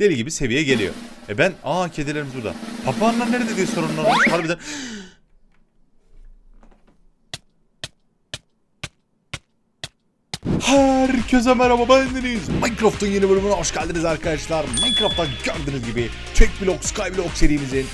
deli gibi seviye geliyor. E ben aa kedilerimiz burada. Papağanlar nerede diye sorunlar olmuş. Harbiden Herkese merhaba ben Deniz. Minecraft'ın yeni bölümüne hoş geldiniz arkadaşlar. Minecraft'ta gördüğünüz gibi Tek Block Skyblock serimizin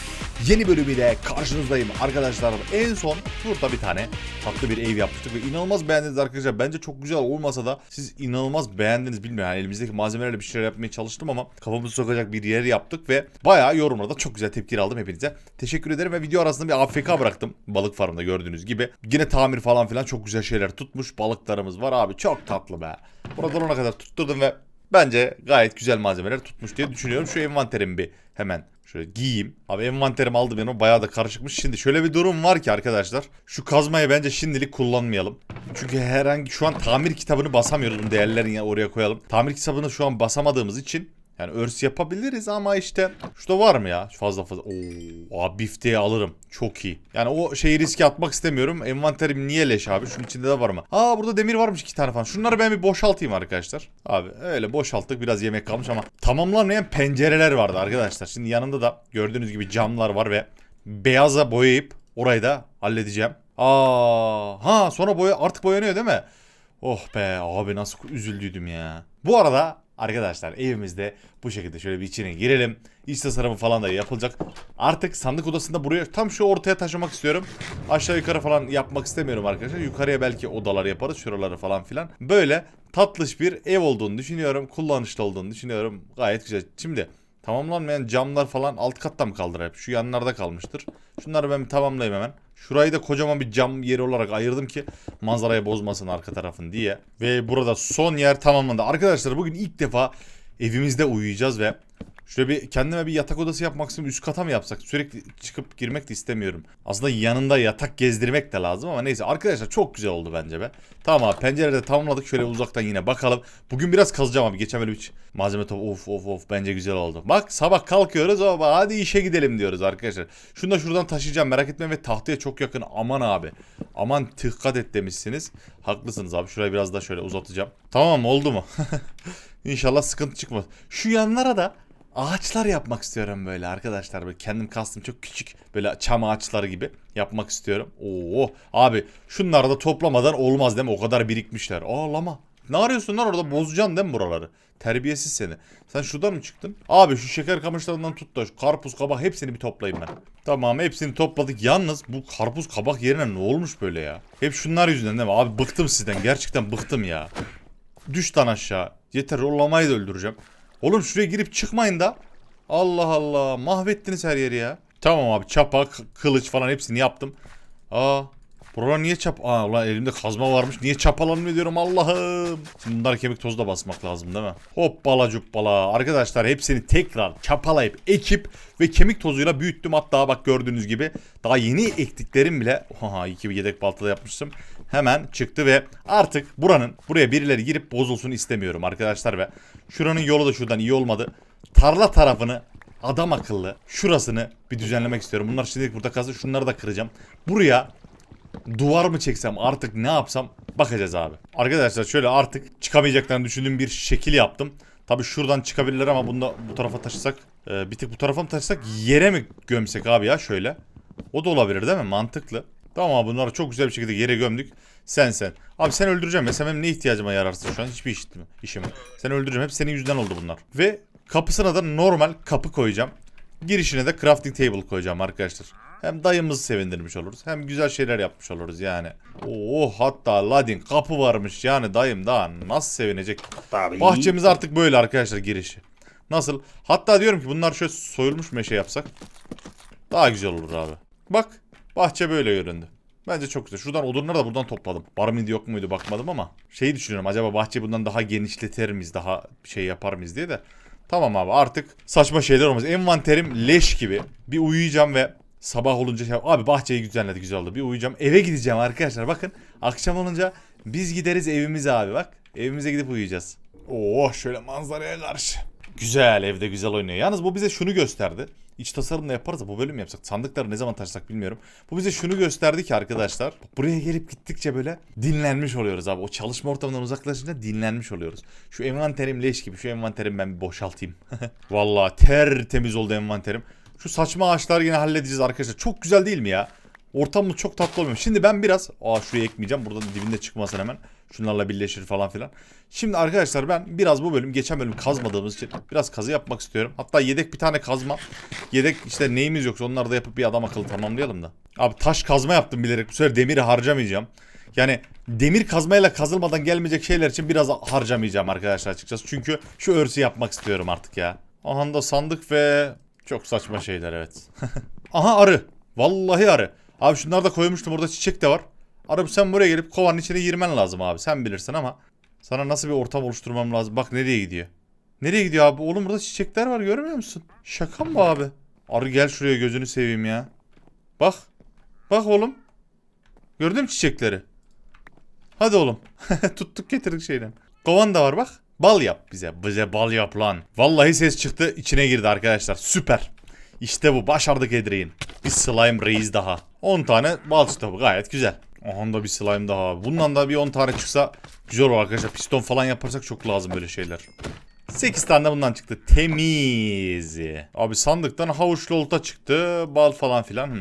yeni bölümüyle karşınızdayım arkadaşlar. En son burada bir tane tatlı bir ev yapmıştık ve inanılmaz beğendiniz arkadaşlar. Bence çok güzel olmasa da siz inanılmaz beğendiniz bilmiyorum. Yani elimizdeki malzemelerle bir şeyler yapmaya çalıştım ama kafamızı sokacak bir yer yaptık ve bayağı yorumlarda çok güzel tepkiler aldım hepinize. Teşekkür ederim ve video arasında bir AFK bıraktım. Balık farmında gördüğünüz gibi. Yine tamir falan filan çok güzel şeyler tutmuş. Balıklarımız var abi çok tatlı be. Buradan ona kadar tutturdum ve bence gayet güzel malzemeler tutmuş diye düşünüyorum. Şu envanterimi bir hemen şöyle giyeyim. Abi envanterim aldı benim bayağı da karışıkmış. Şimdi şöyle bir durum var ki arkadaşlar. Şu kazmayı bence şimdilik kullanmayalım. Çünkü herhangi şu an tamir kitabını basamıyoruz. Değerlerini oraya koyalım. Tamir kitabını şu an basamadığımız için yani örs yapabiliriz ama işte şurada var mı ya fazla fazla. Oo, abi bifteyi alırım. Çok iyi. Yani o şeyi riske atmak istemiyorum. Envanterim niye leş abi? Şunun içinde de var mı? Aa burada demir varmış iki tane falan. Şunları ben bir boşaltayım arkadaşlar. Abi öyle boşalttık. Biraz yemek kalmış ama tamamlanmayan pencereler vardı arkadaşlar. Şimdi yanında da gördüğünüz gibi camlar var ve beyaza boyayıp orayı da halledeceğim. Aa, ha sonra boya artık boyanıyor değil mi? Oh be abi nasıl üzüldüydüm ya. Bu arada arkadaşlar evimizde bu şekilde şöyle bir içine girelim. İç tasarımı falan da yapılacak. Artık sandık odasında buraya tam şu ortaya taşımak istiyorum. Aşağı yukarı falan yapmak istemiyorum arkadaşlar. Yukarıya belki odalar yaparız şuraları falan filan. Böyle tatlış bir ev olduğunu düşünüyorum. Kullanışlı olduğunu düşünüyorum. Gayet güzel. Şimdi tamamlanmayan camlar falan alt katta mı kaldır hep? Şu yanlarda kalmıştır. Şunları ben tamamlayayım hemen. Şurayı da kocaman bir cam yeri olarak ayırdım ki manzarayı bozmasın arka tarafın diye. Ve burada son yer tamamlandı. Arkadaşlar bugün ilk defa evimizde uyuyacağız ve Şöyle bir kendime bir yatak odası yapmak istiyorum. Üst kata mı yapsak? Sürekli çıkıp girmek de istemiyorum. Aslında yanında yatak gezdirmek de lazım ama neyse. Arkadaşlar çok güzel oldu bence be. Tamam abi pencerede tamamladık. Şöyle uzaktan yine bakalım. Bugün biraz kazacağım abi. Geçen böyle bir malzeme topu of of of bence güzel oldu. Bak sabah kalkıyoruz ama hadi işe gidelim diyoruz arkadaşlar. Şunu da şuradan taşıyacağım merak etmeyin ve tahtaya çok yakın. Aman abi. Aman dikkat et demişsiniz. Haklısınız abi. Şurayı biraz daha şöyle uzatacağım. Tamam oldu mu? İnşallah sıkıntı çıkmaz. Şu yanlara da ağaçlar yapmak istiyorum böyle arkadaşlar. Böyle kendim kastım çok küçük böyle çam ağaçları gibi yapmak istiyorum. Oo abi şunları da toplamadan olmaz değil mi? O kadar birikmişler. Ağlama. Ne arıyorsun lan orada bozacaksın değil mi buraları? Terbiyesiz seni. Sen şuradan mı çıktın? Abi şu şeker kamışlarından tut da şu karpuz kabak hepsini bir toplayayım ben. Tamam hepsini topladık. Yalnız bu karpuz kabak yerine ne olmuş böyle ya? Hep şunlar yüzünden değil mi? Abi bıktım sizden. Gerçekten bıktım ya. Düş lan aşağı. Yeter rollamayı da öldüreceğim. Oğlum şuraya girip çıkmayın da. Allah Allah mahvettiniz her yeri ya. Tamam abi çapa, kılıç falan hepsini yaptım. Aa buralar niye çap... Aa ulan elimde kazma varmış. Niye çapalanmıyor diyorum Allah'ım. Şimdi bunlar kemik tozu da basmak lazım değil mi? Hoppala cuppala. Arkadaşlar hepsini tekrar çapalayıp ekip ve kemik tozuyla büyüttüm. Hatta bak gördüğünüz gibi daha yeni ektiklerim bile... Haha iyi ki bir yedek baltada yapmıştım. Hemen çıktı ve artık buranın buraya birileri girip bozulsun istemiyorum arkadaşlar ve şuranın yolu da şuradan iyi olmadı. Tarla tarafını adam akıllı şurasını bir düzenlemek istiyorum. Bunlar şimdilik burada kalsın. Şunları da kıracağım. Buraya duvar mı çeksem artık ne yapsam bakacağız abi. Arkadaşlar şöyle artık çıkamayacaklarını düşündüğüm bir şekil yaptım. Tabi şuradan çıkabilirler ama bunu da bu tarafa taşısak e, bir tık bu tarafa mı taşısak yere mi gömsek abi ya şöyle. O da olabilir değil mi? Mantıklı. Tamam abi bunları çok güzel bir şekilde yere gömdük. Sen sen. Abi sen öldüreceğim ya. Sen benim ne ihtiyacıma yararsın şu an? Hiçbir iş, işim. Sen öldüreceğim. Hep senin yüzünden oldu bunlar. Ve kapısına da normal kapı koyacağım. Girişine de crafting table koyacağım arkadaşlar. Hem dayımızı sevindirmiş oluruz. Hem güzel şeyler yapmış oluruz yani. Oo hatta ladin kapı varmış yani dayım daha nasıl sevinecek. Tabii. Bahçemiz artık böyle arkadaşlar girişi. Nasıl? Hatta diyorum ki bunlar şöyle soyulmuş meşe yapsak. Daha güzel olur abi. Bak bahçe böyle göründü. Bence çok güzel. Şuradan odunları da buradan topladım. Var mıydı yok muydu bakmadım ama. Şeyi düşünüyorum acaba bahçe bundan daha genişletir miyiz? Daha şey yapar mıyız diye de. Tamam abi artık saçma şeyler olmaz. Envanterim leş gibi. Bir uyuyacağım ve sabah olunca şey... Abi bahçeyi düzenledi güzel oldu. Bir uyuyacağım. Eve gideceğim arkadaşlar. Bakın akşam olunca biz gideriz evimize abi bak. Evimize gidip uyuyacağız. Oo şöyle manzaraya karşı. Güzel evde güzel oynuyor. Yalnız bu bize şunu gösterdi. İç tasarımla yaparız da bu bölüm yapsak. Sandıkları ne zaman taşısak bilmiyorum. Bu bize şunu gösterdi ki arkadaşlar. Buraya gelip gittikçe böyle dinlenmiş oluyoruz abi. O çalışma ortamından uzaklaşınca dinlenmiş oluyoruz. Şu envanterim leş gibi. Şu envanterim ben bir boşaltayım. Vallahi tertemiz oldu envanterim. Şu saçma ağaçlar yine halledeceğiz arkadaşlar. Çok güzel değil mi ya? Ortamımız çok tatlı olmuyor. Şimdi ben biraz... Aa şuraya ekmeyeceğim. Burada dibinde çıkmasın hemen. Şunlarla birleşir falan filan. Şimdi arkadaşlar ben biraz bu bölüm geçen bölüm kazmadığımız için biraz kazı yapmak istiyorum. Hatta yedek bir tane kazma. Yedek işte neyimiz yoksa onları da yapıp bir adam akıllı tamamlayalım da. Abi taş kazma yaptım bilerek. Bu sefer demiri harcamayacağım. Yani demir kazmayla kazılmadan gelmeyecek şeyler için biraz harcamayacağım arkadaşlar açıkçası. Çünkü şu örsü yapmak istiyorum artık ya. Aha da sandık ve çok saçma şeyler evet. Aha arı. Vallahi arı. Abi şunları da koymuştum orada çiçek de var. Arı sen buraya gelip kovanın içine girmen lazım abi. Sen bilirsin ama sana nasıl bir ortam oluşturmam lazım. Bak nereye gidiyor. Nereye gidiyor abi? Oğlum burada çiçekler var görmüyor musun? Şaka mı abi? Arı gel şuraya gözünü seveyim ya. Bak. Bak oğlum. Gördün mü çiçekleri? Hadi oğlum. Tuttuk getirdik şeyden. Kovan da var bak. Bal yap bize. Bize bal yap lan. Vallahi ses çıktı içine girdi arkadaşlar. Süper. İşte bu başardık Edreyin. Bir slime reis daha. 10 tane bal çıktı gayet güzel. Aha da bir slime daha. Bundan da bir 10 tane çıksa güzel olur arkadaşlar. Piston falan yaparsak çok lazım böyle şeyler. 8 tane de bundan çıktı. Temiz. Abi sandıktan havuçlu olta çıktı. Bal falan filan. Hmm.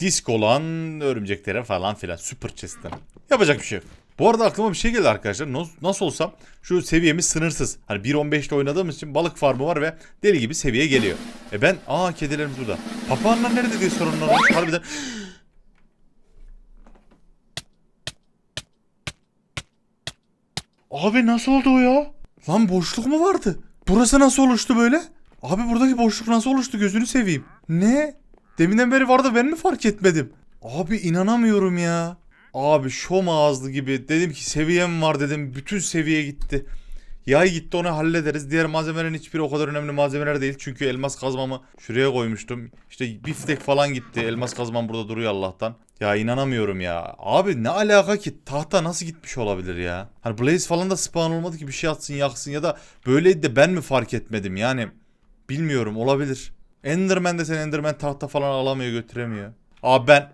Disk olan örümceklere falan filan. Super chest'ten. Yapacak bir şey. Bu arada aklıma bir şey geldi arkadaşlar. Nas- Nasıl olsa şu seviyemiz sınırsız. Hani 1.15'te oynadığımız için balık farmı var ve deli gibi seviye geliyor. E ben aa kedilerimiz burada. Papağanlar nerede diye sorunlar. Harbiden Abi nasıl oldu o ya? Lan boşluk mu vardı? Burası nasıl oluştu böyle? Abi buradaki boşluk nasıl oluştu gözünü seveyim. Ne? Deminden beri vardı ben mi fark etmedim? Abi inanamıyorum ya. Abi şom ağızlı gibi dedim ki seviyem var dedim bütün seviye gitti. Yay gitti onu hallederiz. Diğer malzemelerin hiçbiri o kadar önemli malzemeler değil. Çünkü elmas kazmamı şuraya koymuştum. İşte biftek falan gitti. Elmas kazmam burada duruyor Allah'tan. Ya inanamıyorum ya. Abi ne alaka ki? Tahta nasıl gitmiş olabilir ya? Hani Blaze falan da spawn olmadı ki bir şey atsın yaksın ya da böyleydi de ben mi fark etmedim yani. Bilmiyorum olabilir. Enderman de sen Enderman tahta falan alamıyor götüremiyor. Abi ben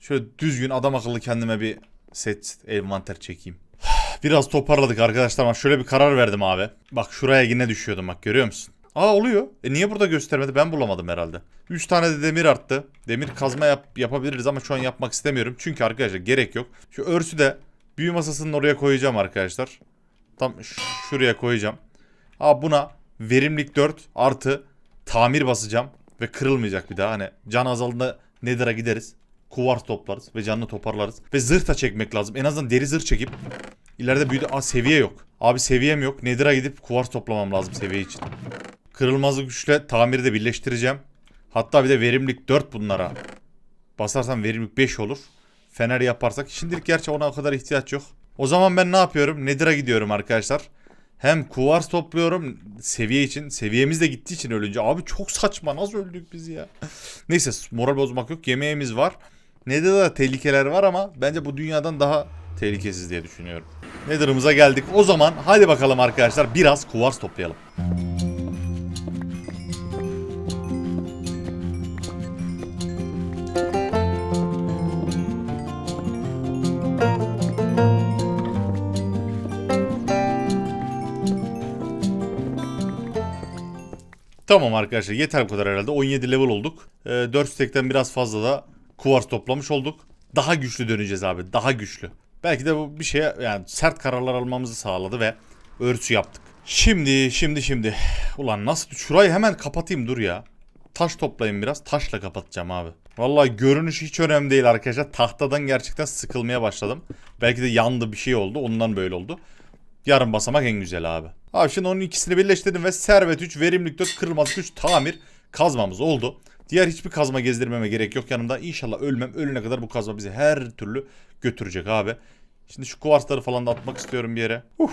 şöyle düzgün adam akıllı kendime bir set envanter çekeyim. Biraz toparladık arkadaşlar ama şöyle bir karar verdim abi. Bak şuraya yine düşüyordum bak görüyor musun? Aa oluyor. E niye burada göstermedi? Ben bulamadım herhalde. 3 tane de demir arttı. Demir kazma yap yapabiliriz ama şu an yapmak istemiyorum. Çünkü arkadaşlar gerek yok. Şu örsü de büyü masasının oraya koyacağım arkadaşlar. Tam şuraya koyacağım. Aa buna verimlilik 4 artı tamir basacağım. Ve kırılmayacak bir daha. Hani can azaldığında Nether'a gideriz. Kuvars toplarız ve canını toparlarız. Ve zırh da çekmek lazım. En azından deri zırh çekip ileride büyüdü. Aa seviye yok. Abi seviyem yok. Nether'a gidip kuvars toplamam lazım seviye için. Kırılmazlık güçle tamiri de birleştireceğim. Hatta bir de verimlilik 4 bunlara. Basarsam verimlilik 5 olur. Fener yaparsak. Şimdilik gerçi ona o kadar ihtiyaç yok. O zaman ben ne yapıyorum? Nether'a gidiyorum arkadaşlar. Hem kuvars topluyorum seviye için. Seviyemiz de gittiği için ölünce. Abi çok saçma. Nasıl öldük biz ya? Neyse moral bozmak yok. Yemeğimiz var. Nether'da da tehlikeler var ama bence bu dünyadan daha tehlikesiz diye düşünüyorum. Nether'ımıza geldik. O zaman hadi bakalım arkadaşlar biraz kuvars toplayalım. Tamam arkadaşlar yeter bu kadar herhalde. 17 level olduk. Ee, 4 stack'ten biraz fazla da kuvars toplamış olduk. Daha güçlü döneceğiz abi. Daha güçlü. Belki de bu bir şeye yani sert kararlar almamızı sağladı ve örsü yaptık. Şimdi şimdi şimdi. Ulan nasıl şurayı hemen kapatayım dur ya. Taş toplayayım biraz. Taşla kapatacağım abi. Vallahi görünüş hiç önemli değil arkadaşlar. Tahtadan gerçekten sıkılmaya başladım. Belki de yandı bir şey oldu. Ondan böyle oldu. Yarım basamak en güzel abi. Abi şimdi onun ikisini birleştirdim ve servet 3, verimlilik 4, kırılmaz 3, tamir kazmamız oldu. Diğer hiçbir kazma gezdirmeme gerek yok yanımda. İnşallah ölmem. Ölene kadar bu kazma bizi her türlü götürecek abi. Şimdi şu kuvarsları falan da atmak istiyorum bir yere. Uf,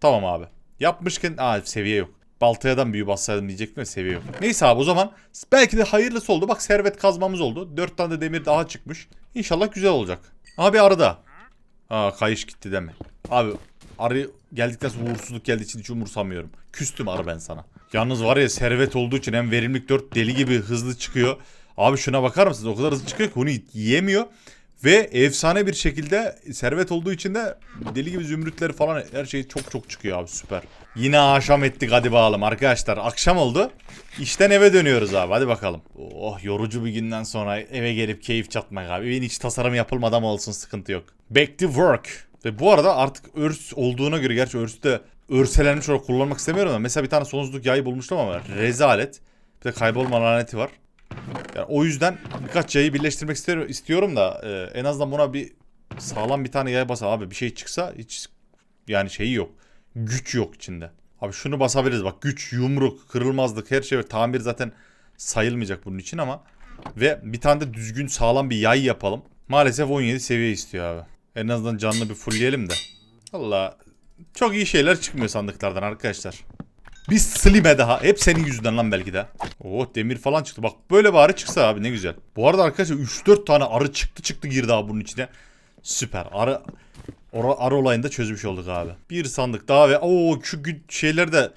tamam abi. Yapmışken aa seviye yok. Baltayadan büyü bassaydım diyecektim de seviye yok. Neyse abi o zaman belki de hayırlısı oldu. Bak servet kazmamız oldu. 4 tane de demir daha çıkmış. İnşallah güzel olacak. Abi arada. Aa kayış gitti deme. Abi arı geldikten sonra uğursuzluk geldiği için hiç umursamıyorum. Küstüm arı ben sana. Yalnız var ya servet olduğu için hem verimlilik 4 deli gibi hızlı çıkıyor. Abi şuna bakar mısınız? O kadar hızlı çıkıyor ki onu yiyemiyor. Ve efsane bir şekilde servet olduğu için de deli gibi zümrütleri falan her şey çok çok çıkıyor abi süper. Yine akşam ettik hadi bakalım arkadaşlar. Akşam oldu. İşten eve dönüyoruz abi hadi bakalım. Oh yorucu bir günden sonra eve gelip keyif çatmak abi. Evin hiç tasarım yapılmadan olsun sıkıntı yok. Back to work. Ve bu arada artık örs olduğuna göre gerçi örsü de örselenmiş olarak kullanmak istemiyorum ama mesela bir tane sonsuzluk yayı bulmuştum ama rezalet. Bir de kaybolma laneti var. Yani o yüzden birkaç yayı birleştirmek istiyorum, istiyorum da e, en azından buna bir sağlam bir tane yay basa abi bir şey çıksa hiç yani şeyi yok. Güç yok içinde. Abi şunu basabiliriz bak güç, yumruk, kırılmazlık her şey. Tamir zaten sayılmayacak bunun için ama ve bir tane de düzgün sağlam bir yay yapalım. Maalesef 17 seviye istiyor abi. En azından canlı bir fullleyelim de. Valla çok iyi şeyler çıkmıyor sandıklardan arkadaşlar. Bir slime daha. Hep senin yüzünden lan belki de. Oo demir falan çıktı. Bak böyle bari çıksa abi ne güzel. Bu arada arkadaşlar 3-4 tane arı çıktı çıktı girdi abi bunun içine. Süper. Arı Ora, arı olayında çözmüş olduk abi. Bir sandık daha ve o şu şeyleri de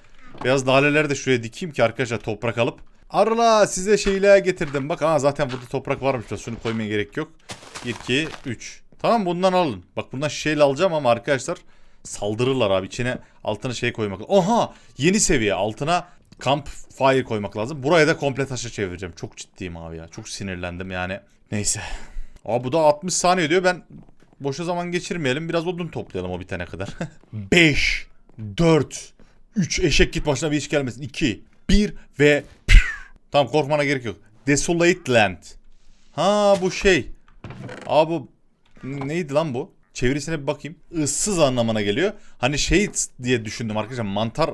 beyaz laleleri de şuraya dikeyim ki arkadaşlar toprak alıp. Arıla size şeyler getirdim. Bak ha zaten burada toprak varmış da şunu koymaya gerek yok. 1 2 3. Tamam bundan alın. Bak bundan şişeyle alacağım ama arkadaşlar saldırırlar abi. İçine altına şey koymak. Oha yeni seviye altına camp fire koymak lazım. Buraya da komple taşa çevireceğim. Çok ciddiyim abi ya. Çok sinirlendim yani. Neyse. Aa bu da 60 saniye diyor. Ben boşa zaman geçirmeyelim. Biraz odun toplayalım o bitene kadar. 5 4 3 eşek git başına bir iş gelmesin. 2 1 ve Tamam korkmana gerek yok. Desolate Land. Ha bu şey. Abi bu neydi lan bu? Çevirisine bir bakayım. Issız anlamına geliyor. Hani şey diye düşündüm arkadaşlar. Mantar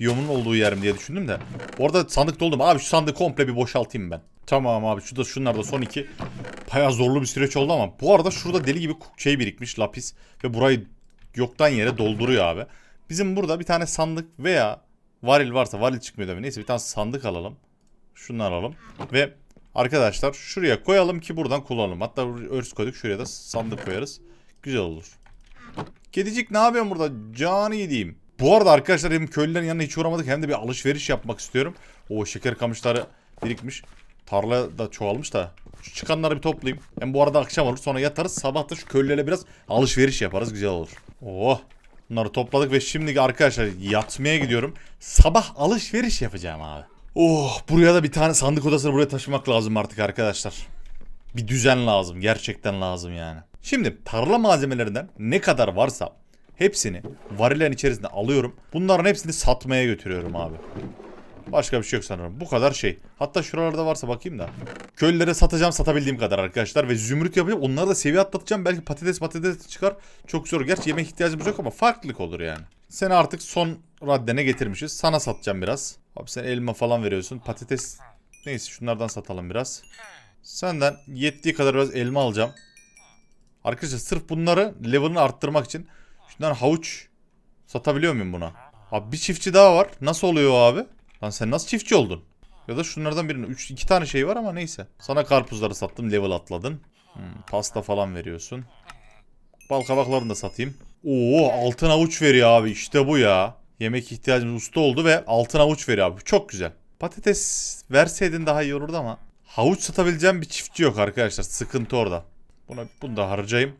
biyomunun olduğu yer mi diye düşündüm de. Orada sandık doldum. Abi şu sandığı komple bir boşaltayım ben. Tamam abi şu da şunlar da son iki. Baya zorlu bir süreç oldu ama. Bu arada şurada deli gibi şey birikmiş lapis. Ve burayı yoktan yere dolduruyor abi. Bizim burada bir tane sandık veya varil varsa varil çıkmıyor tabii. Neyse bir tane sandık alalım. Şunu alalım. Ve arkadaşlar şuraya koyalım ki buradan kullanalım. Hatta örs koyduk şuraya da sandık koyarız. Güzel olur. Kedicik ne yapıyorsun burada? Canı yediğim. Bu arada arkadaşlar hem köylülerin yanına hiç uğramadık hem de bir alışveriş yapmak istiyorum. O şeker kamışları birikmiş. Tarla da çoğalmış da. Şu çıkanları bir toplayayım. Hem bu arada akşam olur sonra yatarız. Sabah da şu köylülere biraz alışveriş yaparız. Güzel olur. Oh. Bunları topladık ve şimdi arkadaşlar yatmaya gidiyorum. Sabah alışveriş yapacağım abi. Oh buraya da bir tane sandık odasını buraya taşımak lazım artık arkadaşlar. Bir düzen lazım. Gerçekten lazım yani. Şimdi tarla malzemelerinden ne kadar varsa hepsini varilerin içerisinde alıyorum. Bunların hepsini satmaya götürüyorum abi. Başka bir şey yok sanırım. Bu kadar şey. Hatta şuralarda varsa bakayım da. Köylülere satacağım satabildiğim kadar arkadaşlar. Ve zümrüt yapacağım. Onları da seviye atlatacağım. Belki patates patates çıkar. Çok zor. Gerçi yemek ihtiyacımız yok ama farklılık olur yani. Seni artık son raddene getirmişiz. Sana satacağım biraz. Abi sen elma falan veriyorsun. Patates neyse şunlardan satalım biraz. Senden yettiği kadar biraz elma alacağım. Arkadaşlar sırf bunları level'ını arttırmak için şundan havuç satabiliyor muyum buna? Abi bir çiftçi daha var. Nasıl oluyor abi? Lan sen nasıl çiftçi oldun? Ya da şunlardan birini. Üç, iki tane şey var ama neyse. Sana karpuzları sattım. Level atladın. Hmm, pasta falan veriyorsun. Bal kabaklarını da satayım. Oo altın avuç veriyor abi. İşte bu ya. Yemek ihtiyacımız usta oldu ve altın avuç veriyor abi. Çok güzel. Patates verseydin daha iyi olurdu ama. Havuç satabileceğim bir çiftçi yok arkadaşlar. Sıkıntı orada. Buna bunu da harcayayım.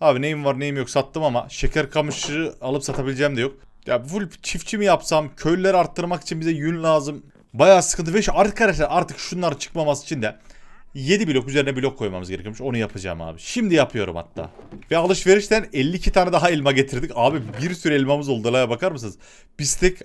Abi neyim var neyim yok sattım ama şeker kamışı alıp satabileceğim de yok. Ya full çiftçi mi yapsam? Köylüleri arttırmak için bize yün lazım. Bayağı sıkıntı ve şu arkadaşlar artık şunlar çıkmaması için de 7 blok üzerine blok koymamız gerekiyormuş. Onu yapacağım abi. Şimdi yapıyorum hatta. Ve alışverişten 52 tane daha elma getirdik. Abi bir sürü elmamız oldu. Olaya bakar mısınız? Bir stek,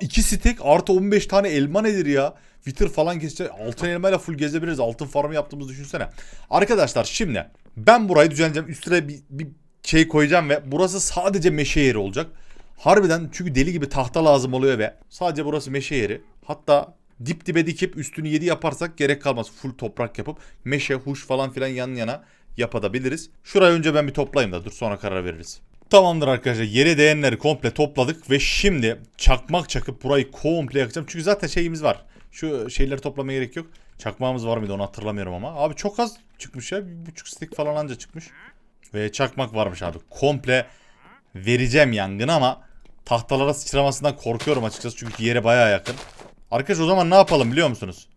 2 stek artı 15 tane elma nedir ya? Wither falan keseceğiz. Altın elmayla full gezebiliriz. Altın farmı yaptığımızı düşünsene. Arkadaşlar şimdi ben burayı düzenleyeceğim. Üstüne bir, bir şey koyacağım ve burası sadece meşe yeri olacak. Harbiden çünkü deli gibi tahta lazım oluyor ve sadece burası meşe yeri. Hatta dip dibe dikip üstünü 7 yaparsak gerek kalmaz. Full toprak yapıp meşe, huş falan filan yan yana yapabiliriz. Şurayı önce ben bir toplayayım da dur sonra karar veririz. Tamamdır arkadaşlar yere değenleri komple topladık ve şimdi çakmak çakıp burayı komple yakacağım. Çünkü zaten şeyimiz var. Şu şeyleri toplamaya gerek yok. Çakmağımız var mıydı onu hatırlamıyorum ama. Abi çok az çıkmış ya. Bir buçuk stick falan anca çıkmış. Ve çakmak varmış abi. Komple vereceğim yangın ama tahtalara sıçramasından korkuyorum açıkçası. Çünkü yere baya yakın. Arkadaş o zaman ne yapalım biliyor musunuz?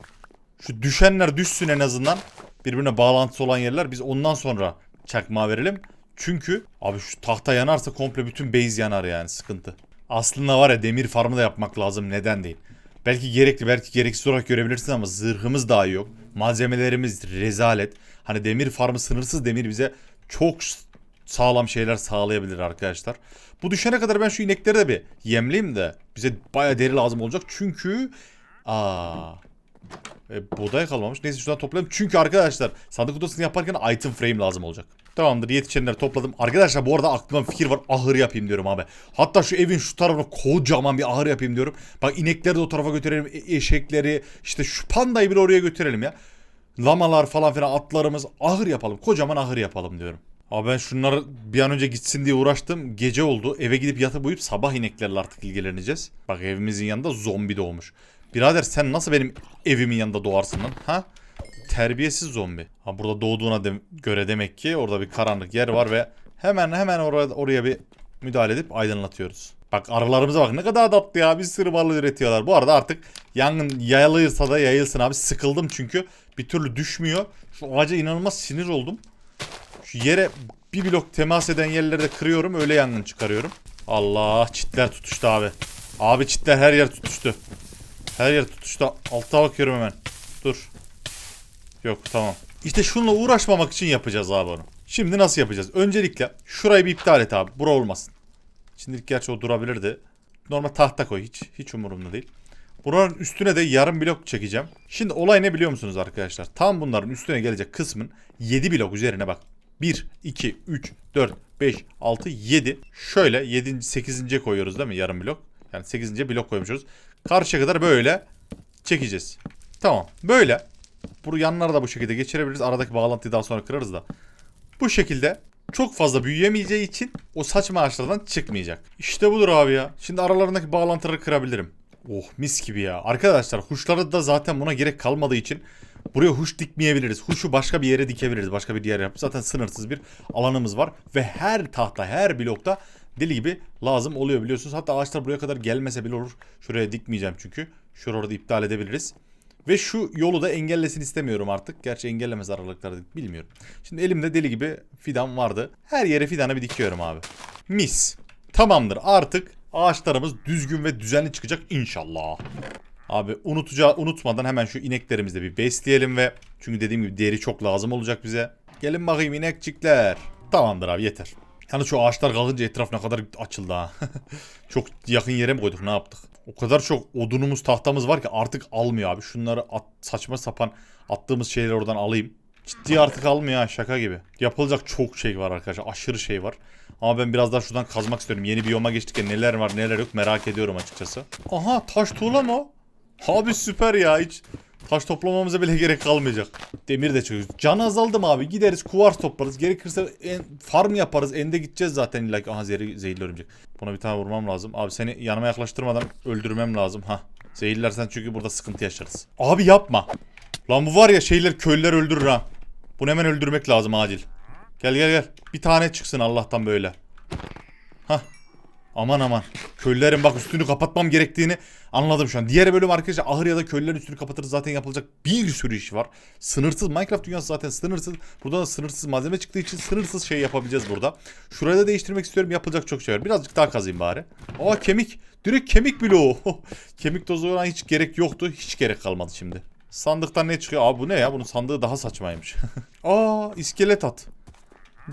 Şu düşenler düşsün en azından. Birbirine bağlantısı olan yerler biz ondan sonra çakmağı verelim. Çünkü abi şu tahta yanarsa komple bütün base yanar yani sıkıntı. Aslında var ya demir farmı da yapmak lazım neden değil. Belki gerekli belki gereksiz olarak görebilirsin ama zırhımız daha yok. Malzemelerimiz rezalet. Hani demir farmı sınırsız demir bize çok sağlam şeyler sağlayabilir arkadaşlar. Bu düşene kadar ben şu inekleri de bir yemleyeyim de bize baya deri lazım olacak. Çünkü aa e, buğday kalmamış. Neyse şuradan toplayalım. Çünkü arkadaşlar sandık odasını yaparken item frame lazım olacak. Tamamdır yetişenleri topladım. Arkadaşlar bu arada aklımda bir fikir var. Ahır yapayım diyorum abi. Hatta şu evin şu tarafına kocaman bir ahır yapayım diyorum. Bak inekleri de o tarafa götürelim. e- eşekleri işte şu pandayı bir oraya götürelim ya. Lamalar falan filan atlarımız ahır yapalım. Kocaman ahır yapalım diyorum. Abi ben şunları bir an önce gitsin diye uğraştım. Gece oldu. Eve gidip yatıp uyuyup sabah ineklerle artık ilgileneceğiz. Bak evimizin yanında zombi doğmuş. Birader sen nasıl benim evimin yanında doğarsın lan? Ha? Terbiyesiz zombi. Ha burada doğduğuna de- göre demek ki orada bir karanlık yer var ve hemen hemen oraya, oraya bir müdahale edip aydınlatıyoruz. Bak arılarımıza bak ne kadar tatlı ya bir sürü balı üretiyorlar. Bu arada artık yangın yayılırsa da yayılsın abi sıkıldım çünkü bir türlü düşmüyor. Şu ağaca inanılmaz sinir oldum. Şu yere bir blok temas eden yerleri de kırıyorum öyle yangın çıkarıyorum. Allah çitler tutuştu abi. Abi çitler her yer tutuştu. Her yer tutuştu. Altta bakıyorum hemen. Dur. Yok tamam. İşte şununla uğraşmamak için yapacağız abi onu. Şimdi nasıl yapacağız? Öncelikle şurayı bir iptal et abi. Bura olmasın. Şimdilik gerçi o durabilirdi. Normal tahta koy hiç. Hiç umurumda değil. Buranın üstüne de yarım blok çekeceğim. Şimdi olay ne biliyor musunuz arkadaşlar? Tam bunların üstüne gelecek kısmın 7 blok üzerine bak. 1, 2, 3, 4, 5, 6, 7. Şöyle 7. 8. koyuyoruz değil mi yarım blok? Yani 8. blok koymuşuz. Karşıya kadar böyle çekeceğiz. Tamam. Böyle. Bu yanları da bu şekilde geçirebiliriz. Aradaki bağlantıyı daha sonra kırarız da. Bu şekilde çok fazla büyüyemeyeceği için o saçma ağaçlardan çıkmayacak. İşte budur abi ya. Şimdi aralarındaki bağlantıları kırabilirim. Oh mis gibi ya. Arkadaşlar huşları da zaten buna gerek kalmadığı için buraya huş dikmeyebiliriz. Huşu başka bir yere dikebiliriz. Başka bir yer yapıp zaten sınırsız bir alanımız var. Ve her tahta her blokta deli gibi lazım oluyor biliyorsunuz. Hatta ağaçlar buraya kadar gelmese bile olur. Şuraya dikmeyeceğim çünkü. Şurada iptal edebiliriz. Ve şu yolu da engellesin istemiyorum artık. Gerçi engellemez aralıkları bilmiyorum. Şimdi elimde deli gibi fidan vardı. Her yere fidanı bir dikiyorum abi. Mis. Tamamdır artık ağaçlarımız düzgün ve düzenli çıkacak inşallah. Abi unutacağı unutmadan hemen şu ineklerimizi bir besleyelim ve çünkü dediğim gibi deri çok lazım olacak bize. Gelin bakayım inekçikler. Tamamdır abi yeter. Yani şu ağaçlar kalınca etraf ne kadar açıldı ha. çok yakın yere mi koyduk ne yaptık? O kadar çok odunumuz tahtamız var ki artık almıyor abi. Şunları at, saçma sapan attığımız şeyleri oradan alayım. Ciddi artık almıyor ha şaka gibi. Yapılacak çok şey var arkadaşlar. Aşırı şey var. Ama ben biraz daha şuradan kazmak istiyorum. Yeni biyoma geçtik ya neler var neler yok merak ediyorum açıkçası. Aha taş tuğla mı? Abi süper ya hiç taş toplamamıza bile gerek kalmayacak. Demir de çıkıyor. Can azaldı mı abi? Gideriz kuvars toplarız. Gerekirse en, farm yaparız. Ende gideceğiz zaten illa ki. Aha zehirli, zehirli örümcek. Buna bir tane vurmam lazım. Abi seni yanıma yaklaştırmadan öldürmem lazım. Ha. Zehirlersen çünkü burada sıkıntı yaşarız. Abi yapma. Lan bu var ya şeyler köylüler öldürür ha. Bunu hemen öldürmek lazım acil. Gel gel gel. Bir tane çıksın Allah'tan böyle. Hah. Aman aman. Köylülerin bak üstünü kapatmam gerektiğini anladım şu an. Diğer bölüm arkadaşlar ahır ya da köylülerin üstünü kapatırız zaten yapılacak bir sürü iş var. Sınırsız Minecraft dünyası zaten sınırsız. Burada da sınırsız malzeme çıktığı için sınırsız şey yapabileceğiz burada. Şurayı da değiştirmek istiyorum yapılacak çok şey var. Birazcık daha kazayım bari. Aa kemik. Direkt kemik bloğu. kemik tozu olan hiç gerek yoktu. Hiç gerek kalmadı şimdi. Sandıktan ne çıkıyor? Abi bu ne ya? Bunun sandığı daha saçmaymış. Aa iskelet at.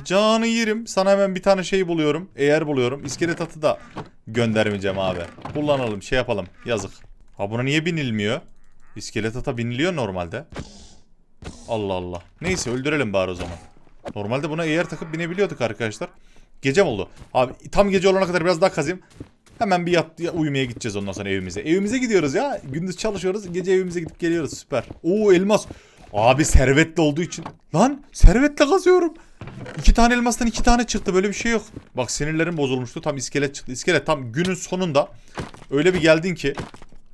Canı yerim. Sana hemen bir tane şey buluyorum. Eğer buluyorum. İskelet atı da göndermeyeceğim abi. Kullanalım şey yapalım. Yazık. Ha buna niye binilmiyor? İskelet ata biniliyor normalde. Allah Allah. Neyse öldürelim bari o zaman. Normalde buna eğer takıp binebiliyorduk arkadaşlar. Gece mi oldu? Abi tam gece olana kadar biraz daha kazayım. Hemen bir yat, ya- uyumaya gideceğiz ondan sonra evimize. Evimize gidiyoruz ya. Gündüz çalışıyoruz. Gece evimize gidip geliyoruz. Süper. Oo elmas. Abi servetli olduğu için. Lan servetle kazıyorum. İki tane elmastan iki tane çıktı. Böyle bir şey yok. Bak sinirlerim bozulmuştu. Tam iskelet çıktı. İskelet tam günün sonunda öyle bir geldin ki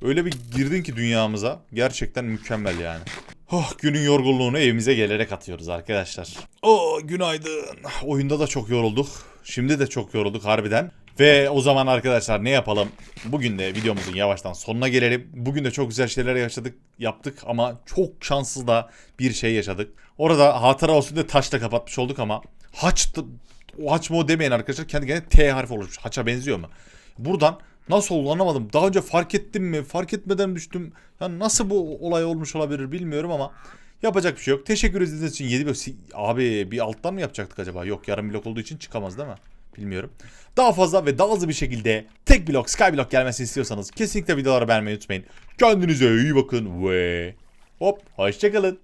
öyle bir girdin ki dünyamıza. Gerçekten mükemmel yani. Oh, günün yorgunluğunu evimize gelerek atıyoruz arkadaşlar. Oo günaydın. Oyunda da çok yorulduk. Şimdi de çok yorulduk harbiden. Ve o zaman arkadaşlar ne yapalım? Bugün de videomuzun yavaştan sonuna gelelim. Bugün de çok güzel şeyler yaşadık, yaptık ama çok şanssız da bir şey yaşadık. Orada hatıra olsun diye taşla kapatmış olduk ama haç o haç mı o demeyin arkadaşlar. Kendi kendine T harfi oluşmuş. Haça benziyor mu? Buradan nasıl oldu anlamadım. Daha önce fark ettim mi? Fark etmeden düştüm. Yani nasıl bu olay olmuş olabilir bilmiyorum ama yapacak bir şey yok. Teşekkür edildiğiniz için 7 blok. Abi bir alttan mı yapacaktık acaba? Yok yarım blok olduğu için çıkamaz değil mi? Bilmiyorum. Daha fazla ve daha hızlı bir şekilde tek blok, skyblock gelmesini istiyorsanız kesinlikle videoları beğenmeyi unutmayın. Kendinize iyi bakın ve hop hoşçakalın.